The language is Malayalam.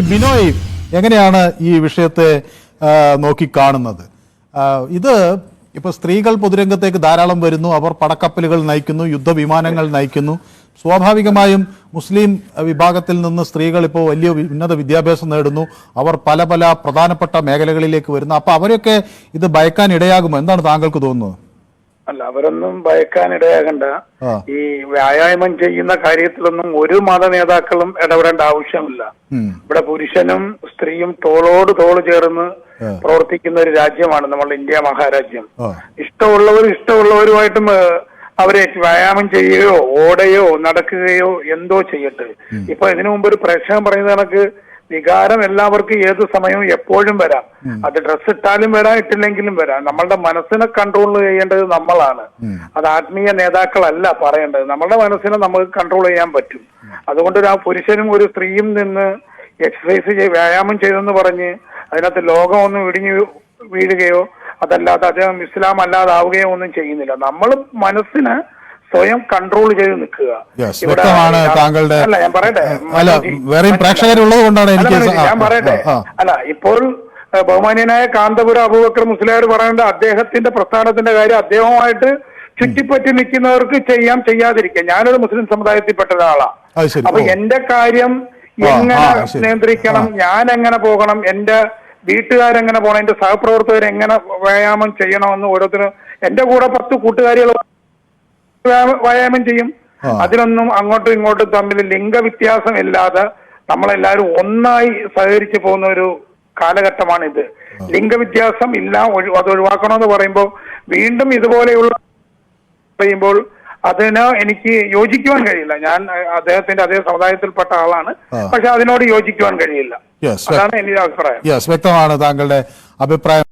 ബിനോയ് എങ്ങനെയാണ് ഈ വിഷയത്തെ നോക്കി നോക്കിക്കാണുന്നത് ഇത് ഇപ്പൊ സ്ത്രീകൾ പൊതുരംഗത്തേക്ക് ധാരാളം വരുന്നു. അവർ പടക്കപ്പലുകൾ നയിക്കുന്നു യുദ്ധവിമാനങ്ങൾ നയിക്കുന്നു. സ്വാഭാവികമായും മുസ്ലിം വിഭാഗത്തിൽ നിന്ന് സ്ത്രീകൾ ഇപ്പോൾ വലിയ ഉന്നത വിദ്യാഭ്യാസം നേടുന്നു. അവർ പല പല പ്രധാനപ്പെട്ട മേഖലകളിലേക്ക് വരുന്നു. അപ്പൊ അവരൊക്കെ ഇത് ഭയക്കാൻ ഇടയാകുമോ? എന്താണ് താങ്കൾക്ക് തോന്നുന്നത്? അല്ല അവരൊന്നും ഭയക്കാനിടയാകണ്ട ഈ വ്യായാമം ചെയ്യുന്ന കാര്യത്തിലൊന്നും ഒരു മത നേതാക്കളും ഇടപെടേണ്ട ആവശ്യമില്ല. ഇവിടെ പുരുഷനും സ്ത്രീയും തോളോട് തോൾ ചേർന്ന് പ്രവർത്തിക്കുന്ന ഒരു രാജ്യമാണ് നമ്മളുടെ ഇന്ത്യ മഹാരാജ്യം. ഇഷ്ടമുള്ളവരും ഇഷ്ടമുള്ളവരുമായിട്ടും അവരെ വ്യായാമം ചെയ്യുകയോ ഓടയോ നടക്കുകയോ എന്തോ ചെയ്യട്ടെ. ഇപ്പൊ ഇതിനു മുമ്പ് ഒരു പ്രേക്ഷകൻ പറയുന്ന കണക്ക് വികാരം എല്ലാവർക്കും ഏത് സമയവും എപ്പോഴും വരാം. അത് ഡ്രസ് ഇട്ടാലും വരാം ഇട്ടില്ലെങ്കിലും വരാം. നമ്മളുടെ മനസ്സിനെ കൺട്രോൾ ചെയ്യേണ്ടത് നമ്മളാണ്. അത് ആത്മീയ നേതാക്കളല്ല പറയേണ്ടത്. നമ്മളുടെ മനസ്സിനെ നമുക്ക് കൺട്രോൾ ചെയ്യാൻ പറ്റും. അതുകൊണ്ട് ഒരു ആ പുരുഷനും ഒരു സ്ത്രീയും നിന്ന് എക്സസൈസ് ചെയ്ത് വ്യായാമം ചെയ്തെന്ന് പറഞ്ഞ് അതിനകത്ത് ലോകം ഒന്നും ഇടിഞ്ഞു വീഴുകയോ അതല്ലാതെ അദ്ദേഹം ഇസ്ലാം അല്ലാതാവുകയോ ഒന്നും ചെയ്യുന്നില്ല. നമ്മൾ മനസ്സിന് സ്വയം കൺട്രോൾ ചെയ്ത് നിൽക്കുക. വ്യക്തമാണ് താങ്കളുടെ അല്ല ഞാൻ പറയട്ടെ? അല്ല വേറെയും. പ്രേക്ഷകരുള്ളത് കൊണ്ടാണ് എനിക്ക് ഞാൻ പറയട്ടെ. അല്ല ഇപ്പോൾ ബഹുമാനീയനായ കാന്തപുര അബൂബക്കർ മുസ്ലിയാർ പറയേണ്ട അദ്ദേഹത്തിന്റെ പ്രസ്ഥാനത്തിന്റെ കാര്യം അദ്ദേഹമായിട്ട് ചുറ്റിപ്പറ്റി നിൽക്കുന്നവർക്ക് ചെയ്യാം ചെയ്യാതിരിക്കാം. ഞാനൊരു മുസ്ലിം സമുദായത്തിൽപ്പെട്ട ഒരാളാണ് അപ്പൊ. എന്റെ കാര്യം എങ്ങനെ നിയന്ത്രിക്കണം? ഞാൻ എങ്ങനെ പോകണം? എന്റെ വീട്ടുകാരെങ്ങനെ പോകണം? എന്റെ സഹപ്രവർത്തകർ എങ്ങനെ വ്യായാമം ചെയ്യണമെന്ന് ഓരോരുത്തരും എന്റെ കൂടെ പത്ത് കൂട്ടുകാരികൾ വ്യായാമ- ചെയ്യും. അതിനൊന്നും അങ്ങോട്ടും ഇങ്ങോട്ടും തമ്മിൽ ലിംഗവ്യത്യാസം ഇല്ലാതെ നമ്മളെല്ലാവരും ഒന്നായി സഹകരിച്ചു പോകുന്ന ഒരു കാലഘട്ടമാണിത് ലിംഗവ്യത്യാസം ഇല്ല അത് ഒഴിവാക്കണമെന്ന് പറയുമ്പോൾ വീണ്ടും ഇതുപോലെയുള്ള പറയുമ്പോൾ അതിന് എനിക്ക് യോജിക്കുവാൻ കഴിയില്ല. ഞാൻ അദ്ദേഹത്തിന്റെ അതേ സമുദായത്തിൽപ്പെട്ട ആളാണ്. പക്ഷെ അതിനോട് യോജിക്കുവാൻ കഴിയില്ല. അതാണ് എന്റെ അഭിപ്രായം. വ്യക്തമാണ് താങ്കളുടെ അഭിപ്രായം.